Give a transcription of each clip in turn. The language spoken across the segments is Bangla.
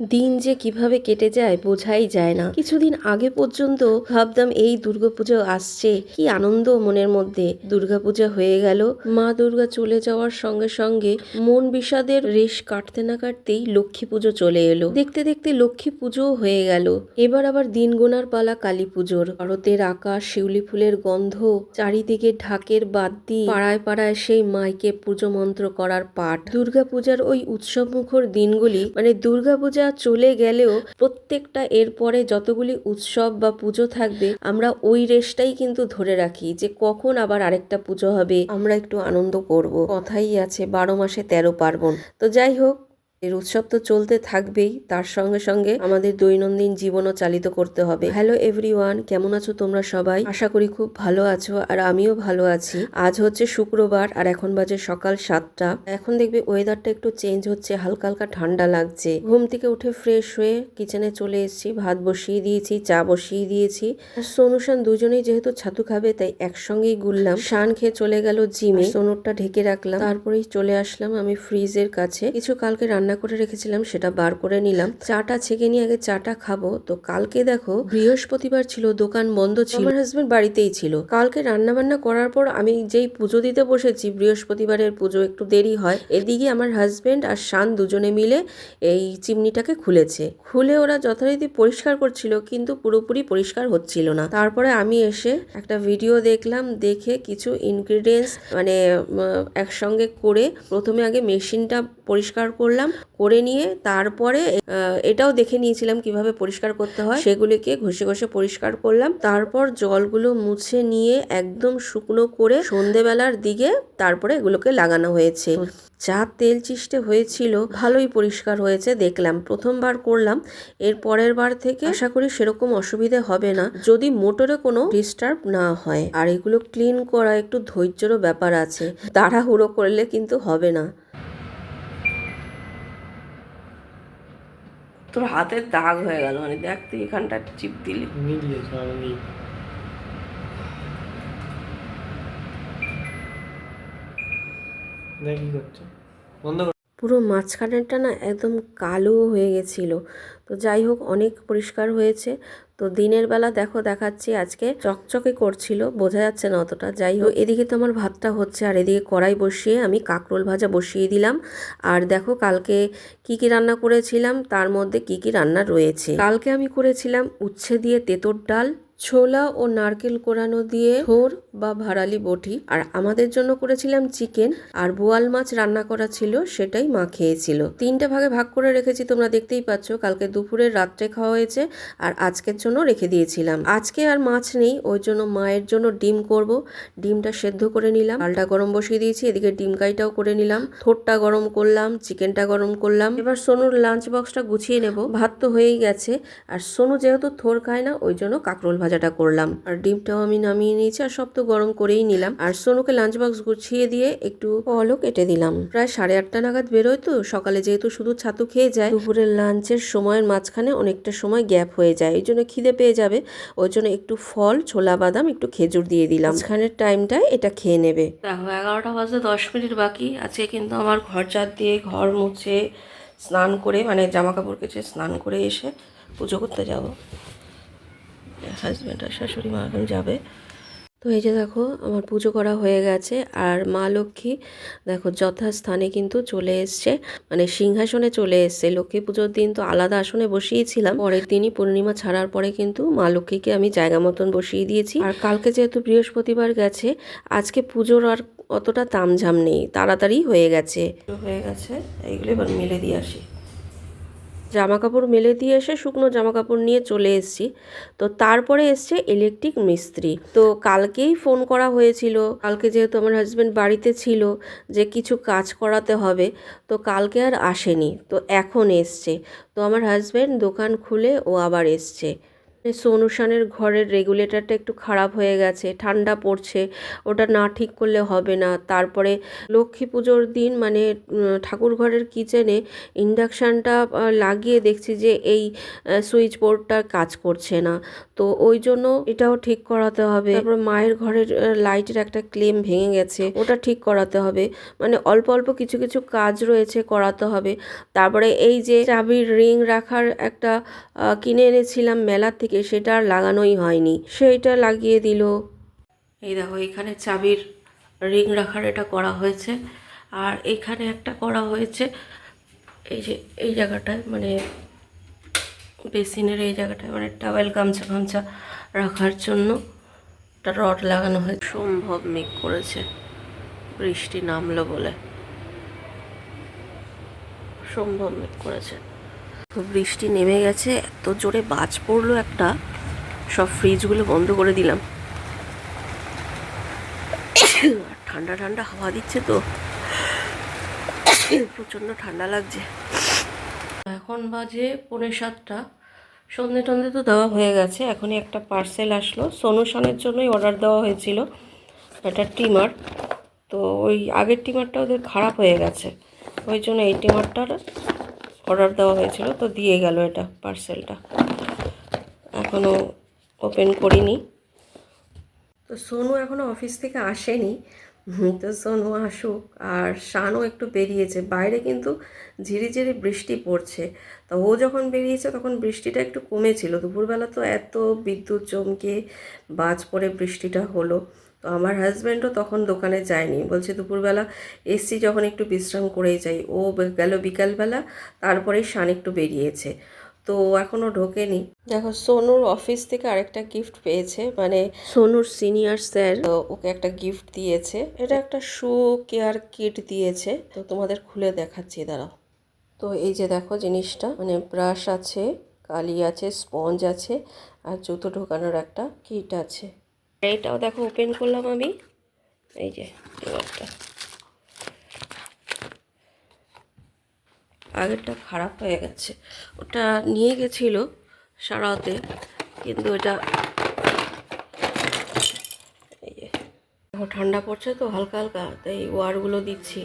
দিন যে কীভাবে কেটে যায় বোঝাই যায় না। কিছুদিন আগে পর্যন্ত ভাবতাম এই দুর্গাপুজো আসছে, কি আনন্দ মনের মধ্যে। দুর্গাপূজা হয়ে গেল, মা দুর্গা চলে যাওয়ার সঙ্গে সঙ্গে মন বিষাদের রেশ কাটতে না কাটতেই লক্ষ্মী পুজো চলে এলো। দেখতে দেখতে লক্ষ্মী পুজোও হয়ে গেল। এবার আবার দিন গোনার পালা কালী পুজোর। ভারতের আকাশ, শিউলি ফুলের গন্ধ, চারিদিকে ঢাকের বাদ্যি, পাড়ায় পাড়ায় সেই মাইকে পুজো মন্ত্র করার পাঠ। দুর্গাপূজার ওই উৎসবমুখর দিনগুলি মানে দুর্গাপূজা চলে গেলেও প্রত্যেকটা এরপরে যতগুলি উৎসব বা পুজো থাকবে, আমরা ওই রেশটাই কিন্তু ধরে রাখি যে কখন আবার আরেকটা পুজো হবে। আমরা একটু আনন্দ করব। কথাই আছে বারো মাসে তেরো পার্বণ। তো যাই হোক এর উৎসব তো চলতে থাকবেই, তার সঙ্গে সঙ্গে আমাদের দৈনন্দিন জীবনও চালিত করতে হবে। হ্যালো এভরিওয়ান কেমন আছো তোমরা সবাই? আশা করি খুব ভালো আছো আর আমিও ভালো আছি। আজ হচ্ছে শুক্রবার আর এখন বাজে সকাল সাতটা। এখন দেখবে ওয়েদারটা একটু চেঞ্জ হচ্ছে, হালকা হালকা ঠান্ডা লাগছে। ঘুম থেকে উঠে ফ্রেশ হয়ে কিচেনে চলে এসেছি, ভাত বসিয়ে দিয়েছি, চা বসিয়ে দিয়েছি। আর সোনু, শান দুজনেই যেহেতু ছাতু খাবে, তাই একসঙ্গেই গুললাম শান খেয়ে চলে গেল জিমে সোনুরটা ঢেকে রাখলাম। তারপরেই চলে আসলাম আমি ফ্রিজের কাছে। কিছু কালকে রান্না করে রেখেছিলাম, সেটা বার করে নিলাম। চাটা ছেঁকে নিয়ে আগে চাটা খাব। তো কালকে দেখো, বৃহস্পতিবার ছিল, দোকান বন্ধ ছিল। আমার হাজবেন্ড বাড়িতেই ছিল। কালকে রান্না বান্না করার পর আমি যেই পুজো দিতে বসেছি, বৃহস্পতিবারের পুজো একটু দেরি হয়, এদিকে আমার হাজবেন্ড আর শান দুজনে মিলে এই চিমনিটাকে খুলেছে। খুলে ওরা যথারীতি পরিষ্কার করছিল, কিন্তু পুরোপুরি পরিষ্কার হচ্ছিল না। তারপরে আমি এসে একটা ভিডিও দেখলাম, দেখে কিছু ইনগ্রিডিয়েন্টস মানে একসঙ্গে করে প্রথমে আগে মেশিনটা পরিষ্কার করলাম। করে নিয়ে তারপরে এটাও দেখে নিয়েছিলাম কীভাবে পরিষ্কার করতে হয়। সেগুলিকে ঘষে ঘষে পরিষ্কার করলাম। তারপর জলগুলো মুছে নিয়ে একদম শুকনো করে সন্ধেবেলার দিকে তারপরে এগুলোকে লাগানো হয়েছে। যা তেল চিষ্টে হয়েছিল, ভালোই পরিষ্কার হয়েছে দেখলাম। প্রথমবার করলাম, এর পরের বার থেকে আশা করি সেরকম অসুবিধে হবে না, যদি মোটরে কোনো ডিস্টার্ব না হয়। আর এগুলো ক্লিন করা একটু ধৈর্যেরও ব্যাপার আছে। তাড়াহুড়ো করলে কিন্তু হবে না। তোর হাতের দাগ হয়ে গেল মানে দেখ তুই এখানটা চিপ দিলি। দেখি করছে। বন্ধ পুরো মাঝখানেরটা না একদম কালো হয়ে গেছিল। তো যাই হোক, অনেক পরিষ্কার হয়েছে। তো দিনের বেলা দেখো দেখাচ্ছি, আজকে চকচকে করছিল, বোঝা যাচ্ছে না অতটা। যাই হোক, এদিকে তো আমার ভাতটা হচ্ছে, আর এদিকে কড়াই বসিয়ে আমি কাঁকরোল ভাজা বসিয়ে দিলাম। আর দেখো কালকে কি কি রান্না করেছিলাম, তার মধ্যে কি কি রান্না রয়েছে। কালকে আমি করেছিলাম উচ্ছে দিয়ে তেঁতোর ডাল ছোলা ও নারকেল কোরানো দিয়ে থোর বা ভাড়ালি বটি। আর আমাদের জন্য করেছিলাম চিকেন। আর বোয়াল মাছ রান্না করা ছিল, সেটাই মা খেয়েছিল। তিনটে ভাগে ভাগ করে রেখেছি, তোমরা দেখতেই পাচ্ছ। কালকে দুপুরে রাত্রে খাওয়া হয়েছে, আর আজকের জন্য রেখে দিয়েছিলাম। আজকে আর মাছ নেই, ওই জন্য মায়ের জন্য ডিম করব। ডিমটা সেদ্ধ করে নিলাম। ডালটা গরম বসিয়ে দিয়েছি, এদিকে ডিম কাইটাও করে নিলাম। থোরটা গরম করলাম, চিকেনটা গরম করলাম। এবার সোনুর লাঞ্চ বক্সটা গুছিয়ে নেব। ভাত তো হয়েই গেছে। আর সোনু যেহেতু থোর খায় না, ওই জন্য কাঁকরোল ভাজাটা করলাম। আর ডিমটাও আমি নামিয়ে নিয়েছি আর সব তো গরম করেই নিলাম। আর সোনুকে লাঞ্চ বক্স গুছিয়ে দিয়ে একটু ফলও কেটে দিলাম। প্রায় সাড়ে আটটা নাগাদ বেরোয় তো, সকালে যেহেতু শুধু ছাতু খেয়ে যায়, দুপুরের লাঞ্চের সময়ের মাঝখানে অনেকটা সময় গ্যাপ হয়ে যায়। এই জন্য খিদে পেয়ে যাবে। ওই জন্য একটু ফল, ছোলা, বাদাম, একটু খেজুর দিয়ে দিলাম। মাঝখানের টাইমটায় এটা খেয়ে নেবে। দেখো, এগারোটা বাজে দশ মিনিট বাকি। আছে কিন্তু আমার ঘর চার দিয়ে ঘর মুছে স্নান করে মানে জামা কাপড় কেচে স্নান করে এসে পুজো করতে যাব। হাজব্যান্ড আর শাশুড়ি মা এখন যাবে। তো এই যে দেখো, আমার পুজো করা হয়ে গেছে আর মা লক্ষ্মী দেখো যথাস্থানে কিন্তু চলে এসছে। মানে সিংহাসনে চলে এসছে। লক্ষ্মী পুজোর দিন তো আলাদা আসনে বসিয়েছিলাম। পরের দিনই পূর্ণিমা ছাড়ার পরে কিন্তু মা লক্ষ্মীকে আমি জায়গা মতন বসিয়ে দিয়েছি। আর কালকে যেহেতু বৃহস্পতিবার গেছে, আজকে পুজোর আর অতটা তামঝাম নেই, তাড়াতাড়ি হয়ে গেছে। হয়ে গেছে, এইগুলো এবার মেলে দিয়ে আসি। জামা কাপড় মেলে দিয়ে এসে শুকনো জামা কাপড় নিয়ে চলে এসেছি। তো তারপরে এসছে ইলেকট্রিক মিস্ত্রি। তো কালকেই ফোন করা হয়েছিল। কালকে যেহেতু আমার হাজব্যান্ড বাড়িতে ছিল, যে কিছু কাজ করাতে হবে, তো কালকে আর আসেনি। তো এখন এসছে। তো আমার হাজব্যান্ড দোকান খুলে ও আবার এসছে। সোনুশানের ঘরের রেগুলেটরটা একটু খারাপ হয়ে গেছে, ঠান্ডা পড়ছে, ওটা না ঠিক করলে হবে না। তারপরে লক্ষ্মী পুজোর দিন মানে ঠাকুর ঘরের কিচেনে ইন্ডাকশানটা লাগিয়ে দেখছি যে এই সুইচ বোর্ডটা কাজ করছে না। তো ওই জন্য এটাও ঠিক করাতে হবে। তারপর মায়ের ঘরের লাইটের একটা ক্লেম ভেঙে গেছে, ওটা ঠিক করাতে হবে। মানে অল্প অল্প কিছু কিছু কাজ রয়েছে, করাতে হবে। তারপরে এই যে চাবির রিং রাখার একটা কিনে এনেছিলাম মেলা থেকে সেটা আর লাগানোই হয়নি। সেইটা লাগিয়ে দিল। এই দেখো, এখানে চাবির রিং রাখার এটা করা হয়েছে। আর এখানে একটা করা হয়েছে, এই যে, এই জায়গাটায় মানে বেসিনের এই জায়গাটায় মানে টাওয়েল গামছা গামছা রাখার জন্য একটা রড লাগানো হয়েছে। সম্ভব মেঘ করেছে, বৃষ্টি নামলো বলে। সম্ভব মেঘ করেছে। তো বৃষ্টি নেমে গেছে, এত জোরে বাজ পড়ল একটা। সব ফ্রিজগুলো বন্ধ করে দিলাম। ঠান্ডা ঠান্ডা হাওয়া দিচ্ছে তো। প্রচণ্ড ঠান্ডা লাগছে। এখন বাজে পৌনে সাতটা। সন্ধে টন্ধে তো দেওয়া হয়ে গেছে, এখনই একটা পার্সেল আসলো। সোনুশানের জন্যই অর্ডার দেওয়া হয়েছিল একটা টিমার। তো ওই আগের টিমারটা ওদের খারাপ হয়ে গেছে। ওই জন্য এই টিমারটার অর্ডার দেওয়া হয়েছিল, তো দিয়ে গেল এটা পার্সেলটা এখনও ওপেন করিনি। তো সোনু এখনও অফিস থেকে আসেনি। তো সোনু আসুক, আর শানও একটু বেরিয়েছে। বাইরে কিন্তু ঝিরিঝিরি বৃষ্টি পড়ছে। তো ও যখন বেরিয়েছে, তখন বৃষ্টিটা একটু কমেছিল। দুপুরবেলা তো এত বিদ্যুৎ চমকে বাজ পড়ে বৃষ্টিটা হলো। তো আমার হাজব্যান্ডও তখন দোকানে যায়নি। বলছে, দুপুরবেলা এসছি, যখন একটু বিশ্রাম করেই যাই। ও গেল বিকালবেলা তারপরেই শান একটু বেরিয়েছে। তো এখনও ঢোকেনি। দেখো, সোনুর অফিস থেকে আরেকটা গিফট পেয়েছে মানে সোনুর সিনিয়র স্যার ওকে একটা গিফট দিয়েছে। এটা একটা শু কেয়ার কিট দিয়েছে। তো তোমাদের খুলে দেখাচ্ছি, দাঁড়াও। তো এই যে দেখো জিনিসটা মানে ব্রাশ আছে, কালি আছে স্পঞ্জ আছে, আর জুতো ঢোকানোর একটা কিট আছে। এইটাও দেখো ওপেন করলাম আমি। এই যে আগেরটা খারাপ হয়ে গেছে। ওটা নিয়ে গেছিল সারাতে, কিন্তু এটা এই যে ঠান্ডা পড়ছে তো হালকা হালকা, তাই ওয়ারগুলো দিচ্ছি।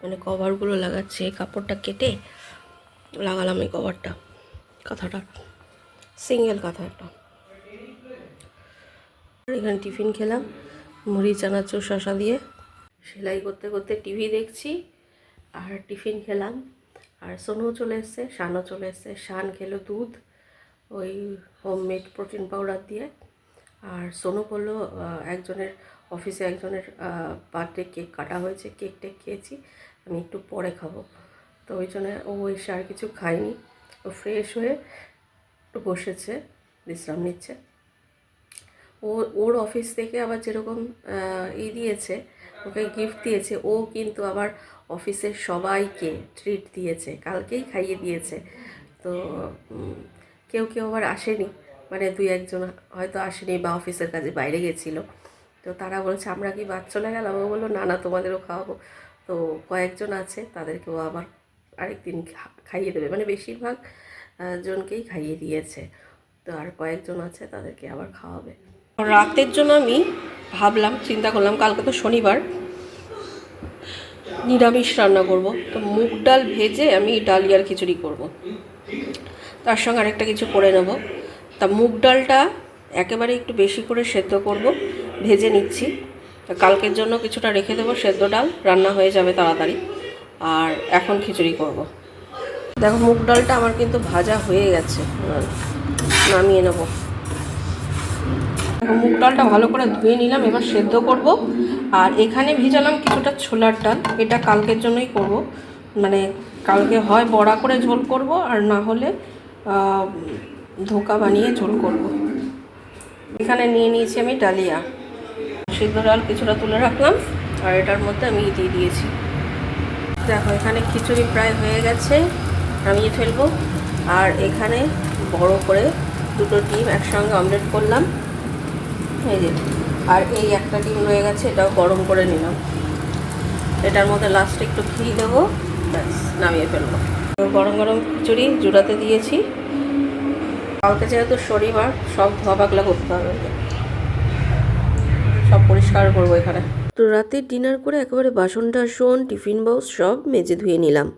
মানে কভারগুলো লাগাচ্ছি, এই কাপড়টা কেটে লাগালাম এই কভারটা। কাঁথাটা, সিঙ্গেল কাঁথা একটা। আর এখানে টিফিন খেলাম, মুড়ি, চানাচুর শশা দিয়ে। সেলাই করতে করতে টিভি দেখছি, আর টিফিন খেলাম। আর সোনু চলে এসছে, শানও চলে এসছে। শান খেলো দুধ, ওই হোমমেড প্রোটিন পাউডার দিয়ে। আর সোনু বলল একজনের অফিসে একজনের বার্থডে কেক কাটা হয়েছে কেক টেক খেয়েছি, আমি একটু পরে খাব। তো ওই জন্য ও এসে আর কিছু খায়নি। ও ফ্রেশ হয়ে একটু বসেছে, বিশ্রাম নিচ্ছে। ও, ওর অফিস থেকে আবার যেরকম ই দিয়েছে, ওকে গিফট দিয়েছে, ও কিন্তু আবার অফিসের সবাইকে ট্রিট দিয়েছে, কালকেই খাইয়ে দিয়েছে। তো কেউ কেউ আবার আসেনি মানে দুই একজন হয়তো আসেনি বা অফিসের কাজে বাইরে গেছিল। তো তারা বলছে, আমরা কি বাদ চলে গেলাম? ও বলল, না না, তোমাদেরও খাওয়াবো। তো কয়েকজন আছে, তাদেরকেও আবার আরেকদিন খাইয়ে দেবে। মানে বেশিরভাগ জনকেই খাইয়ে দিয়েছে। তো আর কয়েকজন আছে, তাদেরকে আবার খাওয়াবে। রাতের জন্য আমি ভাবলাম, চিন্তা করলাম কালকে তো শনিবার, নিরামিষ রান্না করব। তো মুগ ডাল ভেজে আমি ডালিয়ার খিচুড়ি করব। তার সঙ্গে আরেকটা কিছু করে নেব। তা মুগ ডালটা একেবারে একটু বেশি করে সেদ্ধ করব, ভেজে নিচ্ছি। তা কালকের জন্য কিছুটা রেখে দেবো, সেদ্ধ ডাল, রান্না হয়ে যাবে তাড়াতাড়ি। আর এখন খিচুড়ি করব। দেখো, মুগ ডালটা আমার কিন্তু ভাজা হয়ে গেছে। নামিয়ে নেব। মুগ ডালটা ভালো করে ধুয়ে নিলাম, এবার সেদ্ধ করব। আর এখানে ভিজালাম কিছুটা ছোলার ডাল, এটা কালকের জন্যই করব। মানে কালকে হয় বড়া করে ঝোল করব, আর না হলে ধোকা বানিয়ে ঝোল করব। এখানে নিয়ে নিয়েছি আমি ডালিয়া। সিদ্ধ ডাল কিছুটা তুলে রাখলাম, আর এটার মধ্যে আমি দিয়ে দিয়েছি। দেখো, এখানে খিচুড়ি প্রায় হয়ে গেছে, নামিয়ে ফেলব। আর এখানে বড় করে দুটো ডিম একসঙ্গে অমলেট করলাম। এই যে, আর এই একটা ডিম রয়ে গেছে, এটাও গরম করে নিলাম। এটার মধ্যে লাস্টে একটু ঘি দেবো, ব্যাস, নামিয়ে ফেলব। গরম গরম খিচুড়ি জুড়াতে দিয়েছি। কালকে যেহেতু শনিবার, সব ধোয়া পাকলা করতে হবে। সব পরিষ্কার করব এখানে। তো রাতে ডিনার করে একেবারে বাসন টাসন টিফিন বক্স সব মেজে ধুয়ে নিলাম।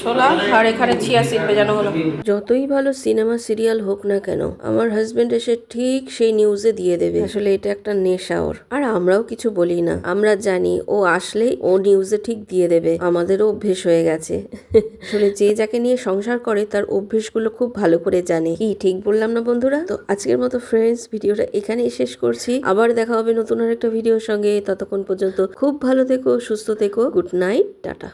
ছোলা আর এখানে চিয়া সিড হলো। যতই ভালো সিনেমা, সিরিয়াল হোক না কেন, আমার হাজবেন্ড এসে ঠিক সেই নিউজে দিয়ে দেবে। আসলে এটা একটা নেশা ওর। আর আমরাও কিছু বলি না। আমরা জানি ও আসলেই ও নিউজে ঠিক দিয়ে দেবে। আমাদেরও অভ্যেস হয়ে গেছে। আসলে যে যাকে নিয়ে সংসার করে, তার অভ্যেসগুলো খুব ভালো করে জানে। কি ঠিক বললাম না বন্ধুরা? তো আজকের মতো ফ্রেন্ডস ভিডিওটা এখানেই শেষ করছি। আবার দেখা হবে নতুন আর একটা ভিডিওর সঙ্গে। ততক্ষণ পর্যন্ত খুব ভালো থেকো, সুস্থ থেকো। Good night tata.